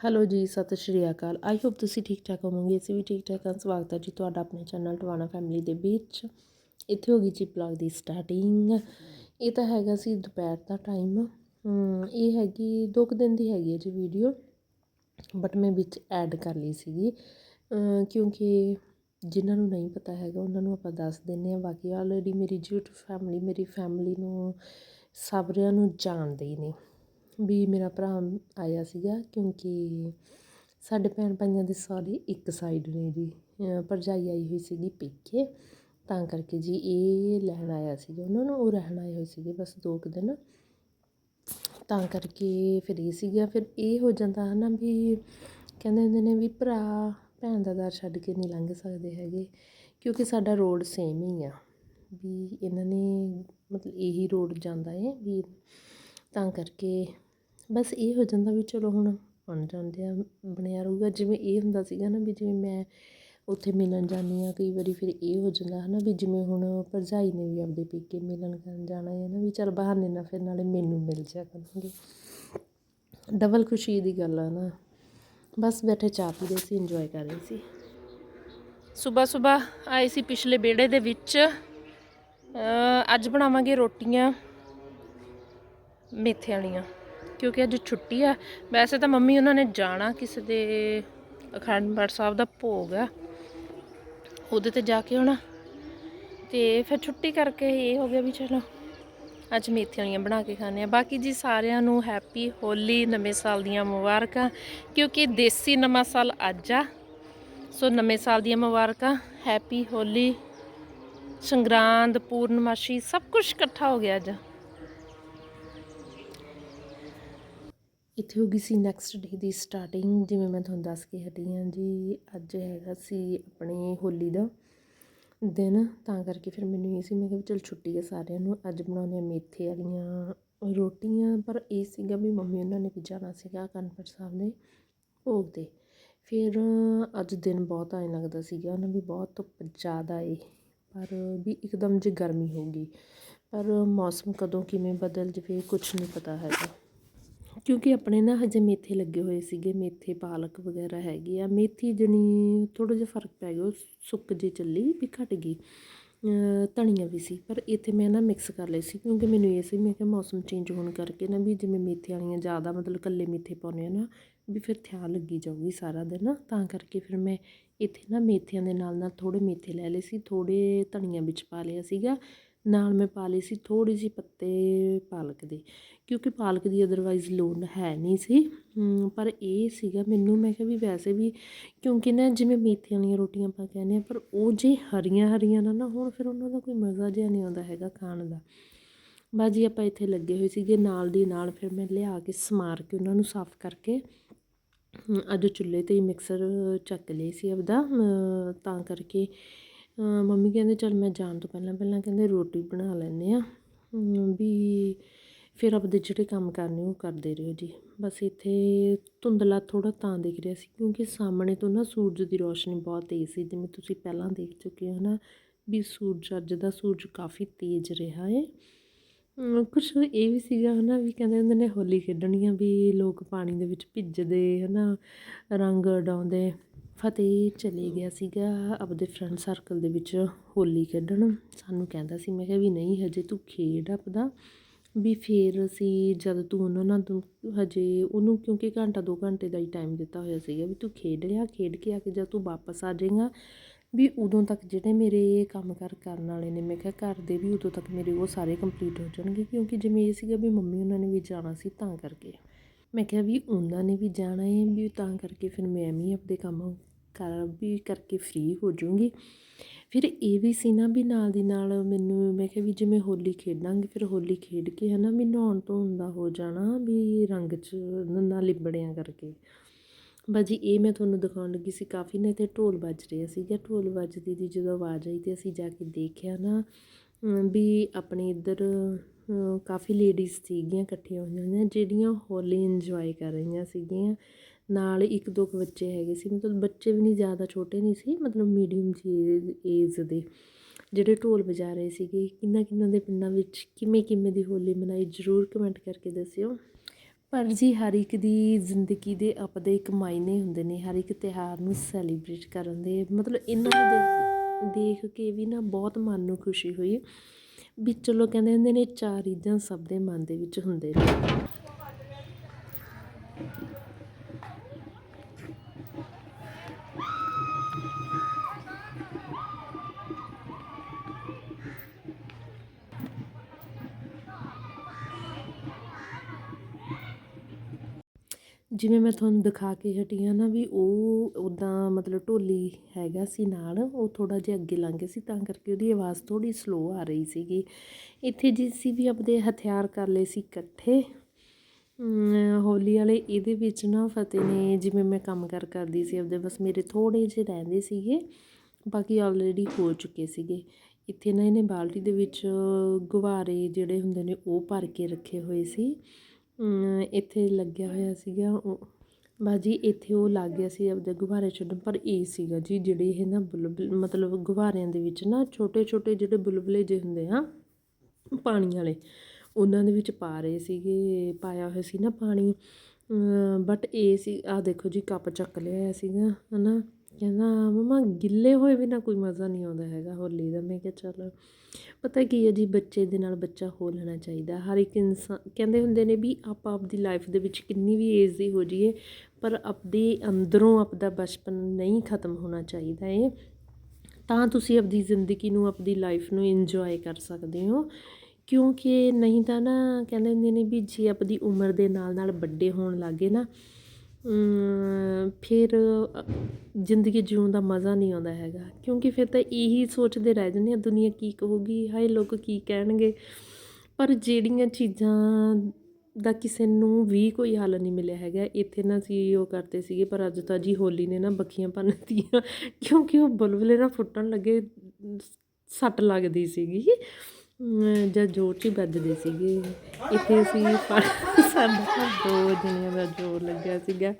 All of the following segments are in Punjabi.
ਹੈਲੋ ਜੀ, ਸਤਿ ਸ਼੍ਰੀ ਅਕਾਲ। ਆਈ ਹੋਪ ਤੁਸੀਂ ਠੀਕ ਠਾਕ ਹੋਵੋਗੇ। ਅਸੀਂ ਵੀ ਠੀਕ ਠਾਕ ਹਾਂ। ਸਵਾਗਤ ਹੈ ਜੀ ਤੁਹਾਡਾ ਆਪਣੇ ਚੈਨਲ ਟਵਾਣਾ ਫੈਮਿਲੀ ਦੇ ਵਿੱਚ। ਇੱਥੇ ਹੋ ਗਈ ਜੀ ਬਲੌਗ ਦੀ ਸਟਾਰਟਿੰਗ ਇਹ ਤਾਂ ਹੈਗਾ ਸੀ ਦੁਪਹਿਰ ਦਾ ਟਾਈਮ ਇਹ ਹੈਗੀ, ਦੋ ਕੁ ਦਿਨ ਦੀ ਹੈਗੀ ਹੈ ਜੀ ਵੀਡੀਓ ਬਟ ਮੈਂ ਵਿੱਚ ਐਡ ਕਰ ਲਈ ਸੀਗੀ। ਕਿਉਂਕਿ ਜਿਨ੍ਹਾਂ ਨੂੰ ਨਹੀਂ ਪਤਾ ਹੈਗਾ, ਉਹਨਾਂ ਨੂੰ ਆਪਾਂ ਦੱਸ ਦਿੰਨੇ ਆ ਬਾਕੀ ਆਲਰੇਡੀ ਮੇਰੀ YouTube ਫੈਮਿਲੀ ਮੇਰੀ ਫੈਮਿਲੀ ਨੂੰ ਸਾਰਿਆਂ ਨੂੰ ਜਾਣਦੇ ਹੀ ਨੇ। ਵੀ ਮੇਰਾ ਭਰਾ ਆਇਆ ਸੀਗਾ ਕਿਉਂਕਿ ਸਾਡੇ ਭੈਣ ਭਾਈਆਂ ਦੇ ਸਾਰੇ ਇੱਕ ਸਾਈਡ ਨੇ ਜੀ। ਭਰਜਾਈ ਆਈ ਹੋਈ ਸੀਗੀ ਪੇਕੇ, ਤਾਂ ਕਰਕੇ ਜੀ ਇਹ ਲੈਣ ਆਇਆ ਸੀਗਾ। ਉਹਨਾਂ ਨੂੰ ਉਹ ਰਹਿਣ ਆਏ ਹੋਏ ਸੀਗੇ ਬਸ ਦੋ ਕੁ ਦਿਨ। ਤਾਂ ਕਰਕੇ ਫਿਰ ਇਹ ਸੀਗਾ, ਫਿਰ ਇਹ ਹੋ ਜਾਂਦਾ ਹੈ ਨਾ ਵੀ ਕਹਿੰਦੇ ਹੁੰਦੇ ਨੇ ਵੀ ਭਰਾ ਭੈਣ ਦਾ ਦਰ ਛੱਡ ਕੇ ਨਹੀਂ ਲੰਘ ਸਕਦੇ ਹੈਗੇ, ਕਿਉਂਕਿ ਸਾਡਾ ਰੋਡ ਸੇਮ ਹੀ ਆ। ਵੀ ਇਹਨਾਂ ਨੇ ਮਤਲਬ ਇਹੀ ਰੋਡ ਜਾਂਦਾ ਹੈ ਵੀ ਤਾਂ ਕਰਕੇ ਬਸ ਇਹ ਹੋ ਜਾਂਦਾ ਵੀ ਚਲੋ ਹੁਣ ਬਣ ਜਾਂਦੇ ਆ, ਬਣਿਆ ਰਹੂਗਾ। ਜਿਵੇਂ ਇਹ ਹੁੰਦਾ ਸੀਗਾ ਨਾ ਵੀ ਜਿਵੇਂ ਮੈਂ ਉੱਥੇ ਮਿਲਣ ਜਾਂਦੀ ਆ ਕਈ ਵਾਰੀ ਫਿਰ ਇਹ ਹੋ ਜਾਂਦਾ ਹੈ ਨਾ ਵੀ ਜਿਵੇਂ ਹੁਣ ਭਰਜਾਈ ਨੇ ਵੀ ਆਪਦੇ ਪੇਕੇ ਮਿਲਣ ਕਰਨ ਜਾਣਾ ਹੈ ਨਾ ਵੀ ਚੱਲ ਬਹਾਨੇ ਨਾਲ ਫਿਰ ਨਾਲੇ ਮੈਨੂੰ ਮਿਲ ਜਾ ਕਰਨਗੇ। ਡਬਲ ਖੁਸ਼ੀ ਦੀ ਗੱਲ ਆ ਨਾ। ਬਸ ਬੈਠੇ ਚਾਹ ਪੀ ਰਹੇ ਸੀ ਇੰਜੋਏ ਕਰ ਰਹੇ ਸੀ। ਸਵੇਰ ਸਵੇਰ ਆਏ ਸੀ ਪਿਛਲੇ ਵਿਹੜੇ ਦੇ ਵਿੱਚ। ਅੱਜ ਬਣਾਵਾਂਗੇ ਰੋਟੀਆਂ ਮੇਥੇ ਵਾਲੀਆਂ। ਕਿਉਂਕਿ ਅੱਜ ਛੁੱਟੀ ਆ। ਵੈਸੇ ਤਾਂ ਮੰਮੀ ਉਹਨਾਂ ਨੇ ਜਾਣਾ ਕਿਸੇ ਦੇ ਅਖੰਡ ਪਾਠ ਸਾਹਿਬ ਦਾ ਭੋਗ ਆ। ਉਹਦੇ ਤੇ ਜਾ ਕੇ ਆਉਣਾ। ਤੇ ਫਿਰ ਛੁੱਟੀ ਕਰਕੇ ਇਹ ਹੋ ਗਿਆ ਵੀ ਚਲੋ, ਅੱਜ ਮੇਥੇ ਵਾਲੀਆਂ ਬਣਾ ਕੇ ਖਾਣੇ ਆ। ਬਾਕੀ ਜੀ ਸਾਰਿਆਂ ਨੂੰ ਹੈਪੀ ਹੋਲੀ, ਨਵੇਂ ਸਾਲ ਦੀਆਂ ਮੁਬਾਰਕਾਂ। ਕਿਉਂਕਿ ਦੇਸੀ ਨਵਾਂ ਸਾਲ ਅੱਜ ਆ। ਸੋ ਨਵੇਂ ਸਾਲ ਦੀਆਂ ਮੁਬਾਰਕਾਂ, ਹੈਪੀ ਹੋਲੀ, ਸੰਗਰਾਂਦ, ਪੂਰਨਮਾਸ਼ੀ, ਸਭ ਕੁਝ ਇਕੱਠਾ ਹੋ ਗਿਆ ਅੱਜ। ਇੱਥੇ ਹੋ ਗਈ ਸੀ ਨੈਕਸਟ ਡੇ ਦੀ ਸਟਾਰਟਿੰਗ ਜਿਵੇਂ ਮੈਂ ਤੁਹਾਨੂੰ ਦੱਸ ਕੇ ਹਟੀ ਹਾਂ ਜੀ, ਅੱਜ ਹੈਗਾ ਸੀ ਆਪਣੇ ਹੋਲੀ ਦਾ ਦਿਨ, ਤਾਂ ਕਰਕੇ ਫਿਰ ਮੈਨੂੰ ਇਹ ਸੀ, ਮੈਂ ਕਿਹਾ ਵੀ ਚਲ ਛੁੱਟੀ ਹੈ ਸਾਰਿਆਂ ਨੂੰ, ਅੱਜ ਬਣਾਉਂਦੇ ਆ ਮੇਥੇ ਵਾਲੀਆਂ ਰੋਟੀਆਂ, ਪਰ ਇਹ ਸੀਗਾ ਵੀ ਮੰਮੀ ਉਹਨਾਂ ਨੇ ਵੀ ਜਾਣਾ ਸੀਗਾ ਕਨਪਟ ਸਾਹਿਬ ਦੇ ਭੋਗ 'ਤੇ। ਫਿਰ ਅੱਜ ਦਿਨ ਬਹੁਤ ਆਏ ਲੱਗਦਾ ਸੀਗਾ, ਉਹਨਾਂ ਵੀ ਬਹੁਤ ਧੁੱਪ ਜ਼ਿਆਦਾ ਏ, ਪਰ ਵੀ ਇੱਕਦਮ ਜੇ ਗਰਮੀ ਹੋ ਗਈ। ਪਰ ਮੌਸਮ ਕਦੋਂ ਕਿਵੇਂ ਬਦਲ ਜਵੇ ਕੁਝ ਨਹੀਂ ਪਤਾ ਹੈਗਾ। ਕਿਉਂਕਿ ਆਪਣੇ ਨਾ ਹਜੇ ਮੇਥੇ ਲੱਗੇ ਹੋਏ ਸੀਗੇ, ਮੇਥੇ ਪਾਲਕ ਵਗੈਰਾ ਹੈਗੀ ਆ। ਮੇਥੀ ਜਣੀ ਥੋੜਾ ਜਿਹਾ ਫ਼ਰਕ ਪੈ ਗਿਆ, ਉਹ ਸੁੱਕ ਜੇ ਚੱਲੀ ਵੀ ਘਟ ਗਈ। ਧਨੀਆ ਵੀ ਸੀ, ਪਰ ਇੱਥੇ ਮੈਂ ਨਾ ਮਿਕਸ ਕਰ ਲਈ ਸੀ ਕਿਉਂਕਿ ਮੈਨੂੰ ਇਹ ਸੀ, ਮੈਂ ਕਿਹਾ ਮੌਸਮ ਚੇਂਜ ਹੋਣ ਕਰਕੇ ਨਾ ਵੀ ਜਿਵੇਂ ਮੇਥੇ ਵਾਲੀਆਂ ਜ਼ਿਆਦਾ ਮਤਲਬ ਕੱਲੇ ਮੇਥੇ ਪਾਉਂਦੇ ਆ ਨਾ, ਵੀ ਫਿਰ ਥਿਆ ਲੱਗੀ ਜਾਊਗੀ ਸਾਰਾ ਦਿਨ ਤਾਂ ਕਰਕੇ ਫਿਰ ਮੈਂ ਇੱਥੇ ਨਾ ਮੇਥਿਆਂ ਦੇ ਨਾਲ ਨਾਲ ਥੋੜੇ ਮੇਥੇ ਲੈ ਲਏ ਸੀ ਥੋੜੇ ਧਨੀਆ ਵਿੱਚ ਪਾ ਲਿਆ ਸੀਗਾ। ਨਾਲ ਮੈਂ ਪਾ ਲਈ ਸੀ ਥੋੜੀ ਜਿਹੀ ਪੱਤੇ ਪਾਲਕ ਦੇ, ਕਿਉਂਕਿ ਪਾਲਕ ਦੀ ਅਦਰਵਾਈਜ਼ ਲੋੜ ਹੈ ਨਹੀਂ ਸੀ। ਪਰ ਇਹ ਸੀਗਾ ਮੈਨੂੰ, ਮੈਂ ਕਿਹਾ ਵੀ ਵੈਸੇ ਵੀ ਕਿਉਂਕਿ ਨਾ ਜਿਵੇਂ ਮੇਥੇ ਵਾਲੀਆਂ ਰੋਟੀਆਂ ਆਪਾਂ ਕਹਿੰਦੇ ਆ ਪਰ ਉਹ ਜੇ ਹਰੀਆਂ ਹਰੀਆਂ ਨਾ ਨਾ ਹੁਣ ਫਿਰ ਉਹਨਾਂ ਦਾ ਕੋਈ ਮਜ਼ਾ ਜਿਹਾ ਨਹੀਂ ਆਉਂਦਾ ਹੈਗਾ ਖਾਣ ਦਾ। ਬਾਜੀ ਆਪਾਂ ਇੱਥੇ ਲੱਗੇ ਹੋਏ ਸੀਗੇ ਨਾਲ ਦੀ ਨਾਲ, ਫਿਰ ਮੈਂ ਲਿਆ ਕੇ ਸਮਾਰ ਕੇ ਉਹਨਾਂ ਨੂੰ ਸਾਫ਼ ਕਰਕੇ ਅੱਜ ਚੁੱਲ੍ਹੇ ਤੇ ਹੀ ਮਿਕਸਰ ਚੱਕ ਲਈ ਸੀ ਆਪਦਾ ਤਾਂ ਕਰਕੇ ਮੰਮੀ ਕਹਿੰਦੇ ਚਲ ਮੈਂ ਜਾਣ ਤੋਂ ਪਹਿਲਾਂ ਪਹਿਲਾਂ ਕਹਿੰਦੇ ਰੋਟੀ ਬਣਾ ਲੈਂਦੇ ਆ ਵੀ ਫਿਰ ਆਪਦੇ ਜਿਹੜੇ ਕੰਮ ਕਰਨੇ ਉਹ ਕਰਦੇ ਰਹੋ ਜੀ। ਬਸ ਇੱਥੇ ਧੁੰਦਲਾ ਥੋੜਾ ਤਾਂ ਦਿਖ ਰਿਹਾ ਸੀ ਕਿਉਂਕਿ ਸਾਹਮਣੇ ਤੋਂ ਨਾ ਸੂਰਜ ਦੀ ਰੋਸ਼ਨੀ ਬਹੁਤ ਤੇਜ਼ ਸੀ, ਜਿਵੇਂ ਤੁਸੀਂ ਪਹਿਲਾਂ ਦੇਖ ਚੁੱਕੇ ਹੋ ਨਾ ਵੀ ਸੂਰਜ ਅੱਜ ਦਾ ਸੂਰਜ ਕਾਫੀ ਤੇਜ਼ ਰਿਹਾ ਹੈ। ਅਮ, ਕੁਛ ਇਹ ਵੀ ਸੀਗਾ ਹਨਾ ਵੀ ਕਹਿੰਦੇ ਹੁੰਦੇ ਨੇ ਹੋਲੀ ਖੇਡਣੀ ਆ ਵੀ ਲੋਕ ਪਾਣੀ ਦੇ ਵਿੱਚ ਭਿੱਜਦੇ ਹਨਾ, ਰੰਗ ਉਡਾਉਂਦੇ। ਫਤਿਹ ਚਲੇ ਗਿਆ ਸੀਗਾ ਆਪਦੇ ਫਰੈਂਡ ਸਰਕਲ ਦੇ ਵਿੱਚ ਹੋਲੀ ਖੇਡਣ। ਸਾਨੂੰ ਕਹਿੰਦਾ ਸੀ, ਮੈਂ ਕਿਹਾ ਵੀ ਨਹੀਂ, ਹਜੇ ਤੂੰ ਖੇਡ ਆਪਦਾ। ਵੀ ਫਿਰ ਅਸੀਂ ਜਦ ਤੂੰ ਉਹਨਾਂ ਨਾਲ ਤੂੰ ਹਜੇ ਉਹਨੂੰ ਕਿਉਂਕਿ ਘੰਟਾ ਦੋ ਘੰਟੇ ਦਾ ਹੀ ਟਾਈਮ ਦਿੱਤਾ ਹੋਇਆ ਸੀਗਾ ਵੀ ਤੂੰ ਖੇਡ ਲਿਆ, ਖੇਡ ਕੇ ਆ ਕੇ ਜਦ ਤੂੰ ਵਾਪਸ ਆ ਜਾਏਗਾ। ਵੀ ਉਦੋਂ ਤੱਕ ਜਿਹੜੇ ਮੇਰੇ ਕੰਮ ਕਾਰ ਕਰਨ ਵਾਲੇ ਨੇ, ਮੈਂ ਕਿਹਾ ਘਰ ਦੇ ਵੀ ਉਦੋਂ ਤੱਕ ਮੇਰੇ ਉਹ ਸਾਰੇ ਕੰਪਲੀਟ ਹੋ ਜਾਣਗੇ। ਕਿਉਂਕਿ ਜਿਵੇਂ ਇਹ ਸੀਗਾ ਵੀ ਮੰਮੀ ਉਹਨਾਂ ਨੇ ਵੀ ਜਾਣਾ ਸੀ ਤਾਂ ਕਰਕੇ। ਮੈਂ ਕਿਹਾ ਵੀ ਉਹਨਾਂ ਨੇ ਵੀ ਜਾਣਾ ਹੈ ਵੀ ਤਾਂ ਕਰਕੇ ਫਿਰ ਮੈਂ ਵੀ ਆਪਣੇ ਕੰਮ ਕਰ ਵੀ ਕਰਕੇ ਫ੍ਰੀ ਹੋ ਜਾਊਂਗੀ। ਫਿਰ ਇਹ ਵੀ ਸੀ ਨਾ ਵੀ ਨਾਲ ਦੀ ਨਾਲ ਮੈਨੂੰ ਮੈਂ ਕਿਹਾ ਵੀ ਜਿਵੇਂ ਹੋਲੀ ਖੇਡਾਂਗੇ, ਫਿਰ ਹੋਲੀ ਖੇਡ ਕੇ ਹਨਾ ਵੀ ਨਹਾਉਣ ਧੋਣ ਦਾ ਹੋ ਜਾਣਾ ਵੀ ਰੰਗ 'ਚ ਨਾ ਲਿਬੜਿਆਂ ਕਰਕੇ। ਬਾਜੀ ਇਹ ਮੈਂ ਤੁਹਾਨੂੰ ਦਿਖਾਉਣ ਲੱਗੀ ਸੀ ਕਾਫੀ ਨੇ ਤੇ ਢੋਲ ਵੱਜ ਰਿਹਾ ਸੀਗਾ। ਢੋਲ ਵੱਜਦੀ ਦੀ ਜਦੋਂ ਆਵਾਜ਼ ਆਈ ਤੇ ਅਸੀਂ ਜਾ ਕੇ ਦੇਖਿਆ ਨਾ ਵੀ ਆਪਣੇ ਇੱਧਰ ਕਾਫੀ ਲੇਡੀਜ਼ ਸੀਗੀਆਂ ਇਕੱਠੀਆਂ ਹੋਈਆਂ ਹੋਈਆਂ, ਜਿਹੜੀਆਂ ਹੋਲੀ ਇੰਜੋਏ ਕਰ ਰਹੀਆਂ ਸੀਗੀਆਂ। ਨਾਲ ਇੱਕ ਦੋ ਕੁ ਬੱਚੇ ਹੈਗੇ ਸੀ, ਮਤਲਬ ਬੱਚੇ ਵੀ ਨਹੀਂ ਜ਼ਿਆਦਾ ਛੋਟੇ ਨਹੀਂ ਸੀ, ਮਤਲਬ ਮੀਡੀਅਮ ਜੀ ਏਜ ਦੇ, ਜਿਹੜੇ ਢੋਲ ਵਜਾ ਰਹੇ ਸੀਗੇ। ਕਿੰਨਾ ਕਿੰਨਾ ਦੇ ਪਿੰਡਾਂ ਵਿੱਚ ਕਿਵੇਂ ਕਿਵੇਂ ਦੀ ਹੋਲੀ ਮਨਾਈ, ਜ਼ਰੂਰ ਕਮੈਂਟ ਕਰਕੇ ਦੱਸਿਓ। ਪਰ ਜੀ ਹਰ ਇੱਕ ਦੀ ਜ਼ਿੰਦਗੀ ਦੇ ਆਪਦੇ ਇੱਕ ਮਾਇਨੇ ਹੁੰਦੇ ਨੇ, ਹਰ ਇੱਕ ਤਿਉਹਾਰ ਨੂੰ ਸੈਲੀਬ੍ਰੇਟ ਕਰਨ ਦੇ। ਮਤਲਬ ਇਹਨਾਂ ਨੂੰ ਦੇਖ ਦੇਖ ਕੇ ਵੀ ਨਾ ਬਹੁਤ ਮਨ ਨੂੰ ਖੁਸ਼ੀ ਹੋਈ, ਵੀ ਚਲੋ ਕਹਿੰਦੇ ਹੁੰਦੇ ਨੇ ਚਾਰ ਈਦਾਂ ਸਭ ਦੇ ਮਨ ਦੇ ਵਿੱਚ ਹੁੰਦੇ ਨੇ। ਜਿਵੇਂ ਮੈਂ ਤੁਹਾਨੂੰ ਦਿਖਾ ਕੇ ਹਟੀ ਹਾਂ ਨਾ ਵੀ ਉਹ ਉੱਦਾਂ ਮਤਲਬ ਢੋਲੀ ਹੈਗਾ ਸੀ ਨਾਲ, ਉਹ ਥੋੜਾ ਜਿਹਾ ਅੱਗੇ ਲੰਘ ਗਿਆ ਸੀ, ਤਾਂ ਕਰਕੇ ਉਹਦੀ ਆਵਾਜ਼ ਥੋੜੀ ਸਲੋ ਆ ਰਹੀ ਸੀਗੀ। ਇੱਥੇ ਜੀ ਸੀ ਵੀ ਆਪਦੇ ਹਥਿਆਰ ਕਰ ਲਏ ਸੀ ਇਕੱਠੇ। ਹੋਲੀ ਵਾਲੇ ਇਹਦੇ ਵਿੱਚ ਨਾ ਫਤਿਹ ਨੇ ਜਿਵੇਂ ਮੈਂ ਕੰਮ ਕਰ ਕਰਦੀ ਸੀ ਆਪਦੇ, ਬਸ ਮੇਰੇ ਥੋੜੇ ਜਿਹੇ ਰਹਿੰਦੇ ਸੀਗੇ, ਬਾਕੀ ਆਲਰੇਡੀ ਹੋ ਚੁੱਕੇ ਸੀਗੇ। ਇੱਥੇ ਨਾ ਇਹਨੇ ਬਾਲਟੀ ਦੇ ਵਿੱਚ ਗੁਬਾਰੇ ਜਿਹੜੇ ਹੁੰਦੇ ਨੇ ਉਹ ਭਰ ਕੇ ਰੱਖੇ ਹੋਏ ਸੀ। ਇੱਥੇ ਲੱਗਿਆ ਹੋਇਆ ਸੀਗਾ, ਉਹ ਬਾਜੀ ਇੱਥੇ ਉਹ ਲੱਗ ਗਿਆ ਸੀ ਆਪਦੇ ਗੁਬਾਰੇ ਛੱਡਣ, ਪਰ ਇਹ ਸੀਗਾ ਜੀ ਜਿਹੜੇ ਇਹ ਨਾ ਬੁਲਬੁਲ, ਮਤਲਬ ਗੁਬਾਰਿਆਂ ਦੇ ਵਿੱਚ ਨਾ ਛੋਟੇ ਛੋਟੇ ਜਿਹੜੇ ਬੁਲਬੁਲੇ ਜਿਹੇ ਹੁੰਦੇ ਆ, ਪਾਣੀ ਵਾਲੇ, ਉਹਨਾਂ ਦੇ ਵਿੱਚ ਪਾ ਰਹੇ ਸੀਗੇ, ਪਾਇਆ ਹੋਇਆ ਸੀ ਨਾ ਪਾਣੀ। ਬਟ ਇਹ ਸੀ ਆ ਦੇਖੋ ਜੀ ਕੱਪ ਚੱਕ ਲਿਆ ਹੋਇਆ ਸੀਗਾ, ਹਨਾ? ਕਹਿੰਦਾ, ਮਮਾ ਗਿੱਲੇ ਹੋਏ ਵੀ ਨਾ ਕੋਈ ਮਜ਼ਾ ਨਹੀਂ ਆਉਂਦਾ ਹੈਗਾ ਹੋਲੀ ਦਾ। ਮੈਂ ਕਿਹਾ, ਚੱਲ ਪਤਾ ਕੀ ਹੈ ਜੀ, ਬੱਚੇ ਦੇ ਨਾਲ ਬੱਚਾ ਹੋ ਲੈਣਾ ਚਾਹੀਦਾ ਹਰ ਇੱਕ ਇਨਸਾਨ, ਕਹਿੰਦੇ ਹੁੰਦੇ ਨੇ ਵੀ ਆਪਾਂ ਆਪਦੀ ਲਾਈਫ ਦੇ ਵਿੱਚ ਕਿੰਨੀ ਵੀ ਏਜ ਦੀ ਹੋ ਜਾਈਏ, ਪਰ ਆਪਦੇ ਅੰਦਰੋਂ ਆਪਦਾ ਬਚਪਨ ਨਹੀਂ ਖਤਮ ਹੋਣਾ ਚਾਹੀਦਾ ਏ ਤਾਂ ਤੁਸੀਂ ਆਪਦੀ ਜ਼ਿੰਦਗੀ ਨੂੰ, ਆਪਦੀ ਲਾਈਫ ਨੂੰ ਇੰਜੋਏ ਕਰ ਸਕਦੇ ਹੋ। ਕਿਉਂਕਿ ਨਹੀਂ ਤਾਂ ਨਾ, ਕਹਿੰਦੇ ਹੁੰਦੇ ਨੇ ਵੀ ਜੇ ਆਪਦੀ ਉਮਰ ਦੇ ਨਾਲ ਨਾਲ ਵੱਡੇ ਹੋਣ ਲੱਗੇ ਨਾ ਫਿਰ ਜ਼ਿੰਦਗੀ ਜਿਉਣ ਦਾ ਮਜ਼ਾ ਨਹੀਂ ਆਉਂਦਾ ਹੈਗਾ। ਕਿਉਂਕਿ ਫਿਰ ਤਾਂ ਇਹੀ ਸੋਚਦੇ ਰਹਿ ਜਾਂਦੇ ਹਾਂ ਦੁਨੀਆ ਕੀ ਕਹੂਗੀ, ਹਾਏ ਲੋਕ ਕੀ ਕਹਿਣਗੇ। ਪਰ ਜਿਹੜੀਆਂ ਚੀਜ਼ਾਂ ਦਾ ਕਿਸੇ ਨੂੰ ਵੀ ਕੋਈ ਹੱਲ ਨਹੀਂ ਮਿਲਿਆ ਹੈਗਾ, ਇੱਥੇ ਨਾ ਸੀ ਉਹ ਕਰਦੇ ਸੀਗੇ, ਪਰ ਅੱਜ ਤਾਂ ਜੀ ਹੋਲੀ ਨੇ ਨਾ ਬੱਖੀਆਂ ਭੰਨਤੀਆਂ ਕਿਉਂਕਿ ਉਹ ਬੁਲਬੁਲੇ ਨਾ ਫੁੱਟਣ ਲੱਗੇ, ਸੱਟ ਲੱਗਦੀ ਸੀਗੀ। ਜਾਂ ਜ਼ੋਰ 'ਚ ਹੀ ਵੱਜਦੇ ਸੀਗੇ। ਇੱਥੇ ਅਸੀਂ ਪਾ ਸਾਡਾ ਦੋ ਜਣਿਆਂ ਦਾ ਜ਼ੋਰ ਲੱਗਿਆ ਸੀਗਾ।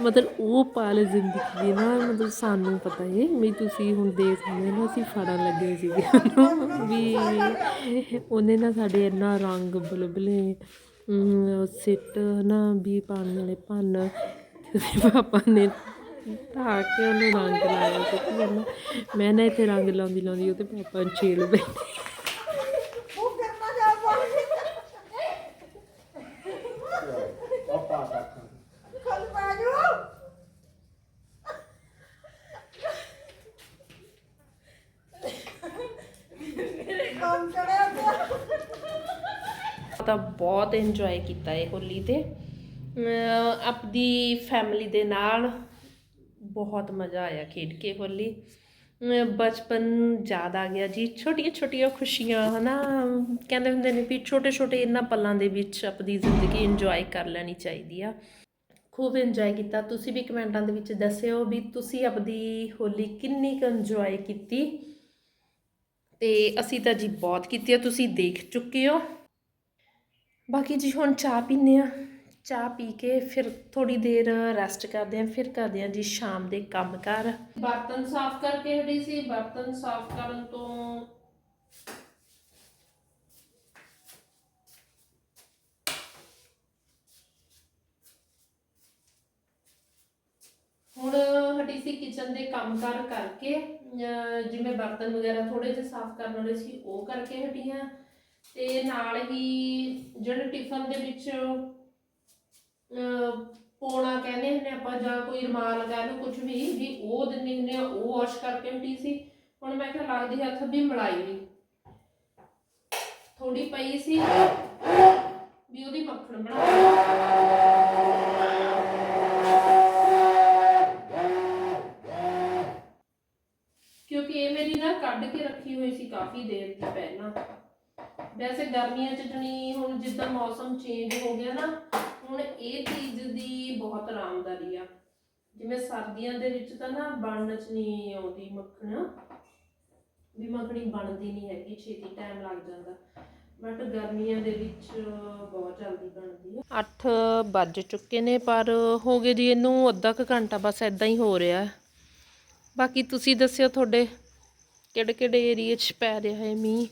ਮਤਲਬ ਉਹ ਪਾਲ ਜ਼ਿੰਦਗੀ ਦੀ ਨਾ ਮਤਲਬ ਸਾਨੂੰ ਪਤਾ ਹੈ ਵੀ ਤੁਸੀਂ ਹੁਣ ਦੇਖ ਸਕਦੇ ਹੋ ਨਾ ਅਸੀਂ ਫੜਨ ਲੱਗੇ ਸੀਗੇ ਵੀ ਉਹਨੇ ਨਾ ਸਾਡੇ ਇੰਨਾ ਰੰਗ ਬੁਲਬੁਲੇ ਅਮ, ਸਿੱਟ ਨਾ ਵੀ ਪਾਣੀ ਵਾਲੇ ਭੰਨ। ਤੇ ਪਾਪਾ ਨੇ ਢਾ ਕੇ ਉਹਨੂੰ ਰੰਗ ਲਾਇਆ ਸੀ। ਮੈਂ ਨਾ ਇੱਥੇ ਰੰਗ ਲਾਉਂਦੀ ਲਾਉਂਦੀ ਉਹਦੇ ਪਾਪਾ ਨੂੰ ਛੇਲ ਪਈ ਖਲ ਪਾ ਜੋ ਕੰਮ ਕਰਿਆ ਤਾਂ ਬਹੁਤ ਇੰਜੋਏ ਕੀਤਾ ਇਹ ਹੋਲੀ ਤੇ। ਆਪਦੀ ਫੈਮਿਲੀ ਦੇ ਨਾਲ ਬਹੁਤ ਮਜ਼ਾ ਆਇਆ ਖੇਡ ਕੇ ਹੋਲੀ। ਬਚਪਨ ਯਾਦ ਆ ਗਿਆ ਜੀ ਛੋਟੀਆਂ ਛੋਟੀਆਂ ਖੁਸ਼ੀਆਂ, ਹਨਾ? ਕਹਿੰਦੇ ਹੁੰਦੇ ਨੇ ਵੀ ਛੋਟੇ ਛੋਟੇ ਇਹਨਾਂ ਪਲਾਂ ਦੇ ਵਿੱਚ ਆਪਣੀ ਜ਼ਿੰਦਗੀ ਇੰਜੋਏ ਕਰ ਲੈਣੀ ਚਾਹੀਦੀ ਆ। ਖੂਬ ਇੰਜੋਏ ਕੀਤਾ। ਤੁਸੀਂ ਵੀ ਕਮੈਂਟਾਂ ਦੇ ਵਿੱਚ ਦੱਸਿਓ ਵੀ ਤੁਸੀਂ ਆਪਦੀ ਹੋਲੀ ਕਿੰਨੀ ਕੁ ਇੰਜੋਏ ਕੀਤੀ। ਤੇ ਅਸੀਂ ਤਾਂ ਜੀ ਬਹੁਤ ਕੀਤੀ ਆ। ਤੁਸੀਂ ਦੇਖ ਚੁੱਕੇ ਹੋ। ਬਾਕੀ ਜੀ ਹੁਣ ਚਾਹ ਪੀਨੇ ਆ ਚਾਹ ਪੀ ਕੇ ਫਿਰ ਥੋੜੀ ਦੇਰ ਰੈਸਟ ਕਰਦੇ ਆ ਫਿਰ ਕਰਦੇ ਆ ਜੀ ਸ਼ਾਮ ਦੇ ਕੰਮ ਕੰਮਕਾਰ ਬਰਤਨ ਸਾਫ਼ ਕਰਕੇ ਹਟੀ ਸੀ। ਬਰਤਨ ਸਾਫ਼ ਕਰਨ ਤੋਂ ਹੁਣ ਹਟੀ ਸੀ ਕਿਚਨ ਦੇ ਕੰਮਕਾਰ ਕਰਕੇ। ਅਹ ਜਿਵੇਂ ਬਰਤਨ ਵਗੈਰਾ ਥੋੜੇ ਜਿਹੇ ਸਾਫ਼ ਕਰਨ ਵਾਲੇ ਸੀ, ਉਹ ਕਰਕੇ ਹਟੀ ਹਾਂ। ਤੇ ਨਾਲ ਹੀ ਜਿਹੜੇ ਟਿਫਨ ਦੇ ਵਿੱਚ ਪੋਣਾ ਕਹਿੰਦੇ ਹੁੰਦੇ ਆਪਾਂ, ਜਾਂ ਕੋਈ ਰੁਮਾਲ ਕਹਿ ਲਓ ਕੁਝ ਵੀ ਵੀ ਉਹ ਦਿੰਦੇ ਹੁੰਦੇ ਆ, ਉਹ ਵਾਸ਼ ਕਰਕੇ ਹਟੀ ਸੀ। ਹੁਣ ਮੈਂ ਕਿਹਾ ਲੱਗਦੀ ਹੱਥ ਵੀ ਮਲਾਈ ਵੀ ਥੋੜੀ ਪਈ ਸੀ, ਵੀ ਉਹਦੀ ਮੱਖਣ ਬਣਾ ਕਿਉਂਕਿ ਇਹ ਮੇਰੀ ਨਾ ਕੱਢ ਕੇ ਰੱਖੀ ਹੋਈ ਸੀ ਕਾਫੀ ਦੇਰ ਦੀ ਪਹਿਲਾਂ। ਵੈਸੇ ਗਰਮੀਆਂ ਚ ਜਣੀ ਹੁਣ ਜਿੱਦਾਂ ਮੌਸਮ ਚੇਂਜ ਹੋ ਗਿਆ ਨਾ, ਹੁਣ ਇਹ ਚੀਜ਼ ਦੀ ਬਹੁਤ ਆਰਾਮਦਾਰੀ ਆ। ਜਿਵੇਂ ਸਰਦੀਆਂ ਦੇ ਵਿੱਚ ਤਾਂ ਨਾ ਬਣਨ ਚ ਨਹੀਂ ਆਉਂਦੀ ਮੱਖਣ, ਵੀ ਮੱਖਣੀ ਬਣਦੀ ਨਹੀਂ ਹੈਗੀ, ਛੇਤੀ ਟਾਈਮ ਲੱਗ ਜਾਂਦਾ। ਬਟ ਗਰਮੀਆਂ ਦੇ ਵਿੱਚ ਬਹੁਤ ਜਲਦੀ ਬਣਦੀ ਹੈ 8 ਵੱਜ ਚੁੱਕੇ ਨੇ, ਪਰ ਹੋ ਗਏ ਜੀ ਇਹਨੂੰ ਅੱਧਾ ਕੁ ਘੰਟਾ, ਬਸ ਐਦਾਂ ਹੀ ਹੋ ਰਿਹਾ ਬਾਕੀ ਤੁਸੀਂ ਦੱਸਿਓ ਤੁਹਾਡੇ ਕਿਹੜੇ ਕਿਹੜੇ ਏਰੀਏ 'ਚ ਪੈ ਰਿਹਾ ਹੈ ਮੀਂਹ?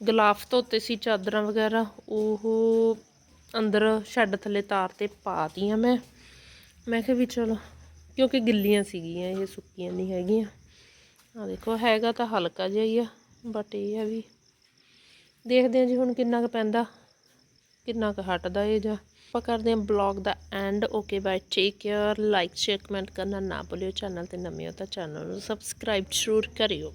ਗਲਾਫ ਧੋਤੇ ਸੀ ਚਾਦਰਾਂ ਵਗੈਰਾ, ਉਹ ਅੰਦਰ ਸ਼ੈੱਡ ਥੱਲੇ ਤਾਰ ਤੇ ਪਾਤੀਆਂ ਮੈਂ। ਮੈਂ ਕਿਹਾ ਵੀ ਚਲੋ, ਕਿਉਂਕਿ ਗਿੱਲੀਆਂ ਸੀਗੀਆਂ, ਇਹ ਸੁੱਕੀਆਂ ਨਹੀਂ ਹੈਗੀਆਂ। ਆ ਦੇਖੋ, ਹੈਗਾ ਤਾਂ ਹਲਕਾ ਜਿਹਾ ਹੀ ਆ ਬਟ ਇਹ ਆ ਵੀ ਦੇਖਦੇ ਹਾਂ ਜੀ ਹੁਣ ਕਿੰਨਾ ਕੁ ਪੈਂਦਾ, ਕਿੰਨਾ ਕੁ ਹਟਦਾ ਇਹ ਜਾਂ ਆਪਾਂ ਕਰਦੇ ਹਾਂ ਬਲੌਗ ਦਾ end okay bye take care like share comment ਕਰਨਾ ਨਾ ਭੁੱਲਿਓ, ਚੈਨਲ ਤੇ ਨਵੇਂ ਹੋ ਤਾਂ ਚੈਨਲ ਨੂੰ ਸਬਸਕ੍ਰਾਈਬ ਜ਼ਰੂਰ ਕਰਿਓ।